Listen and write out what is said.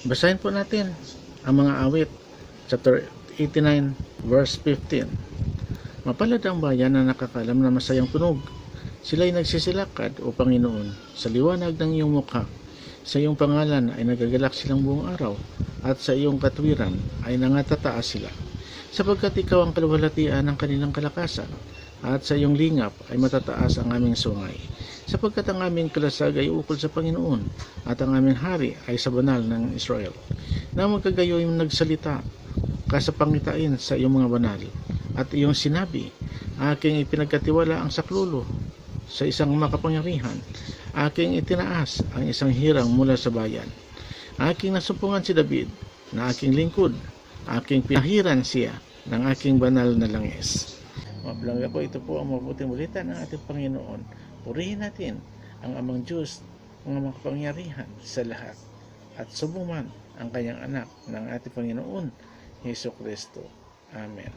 Basahin po natin ang mga awit, chapter 89, verse 15. Mapalad ang bayan na nakakalam na masayang tunog. Sila'y nagsisilakad, O Panginoon, sa liwanag ng iyong mukha. Sa iyong pangalan ay nagagalak silang buong araw, at sa iyong katwiran ay nangatataas sila. Sapagkat ikaw ang kaluwalhatian ng kanilang kalakasan, at sa iyong lingap ay matataas ang aming sungay. Sapagkat ang aming kalasag ay ukol sa Panginoon, at ang aming hari ay sa banal ng Israel. Na magkagayoy nagsalita, kasapangitain sa iyong mga banal, at iyong sinabi, aking ipinagkatiwala ang saklulo sa isang makapangyarihan, aking itinaas ang isang hirang mula sa bayan. Aking nasumpungan si David na aking lingkod, aking pinahiran siya ng aking banal na langis. Mablangga po, ito po ang mabuting balita ng ating Panginoon. Purihin natin ang amang Diyos, ang makapangyarihan sa lahat. At sumuman ang kanyang anak ng ating Panginoon, Heso Kristo. Amen.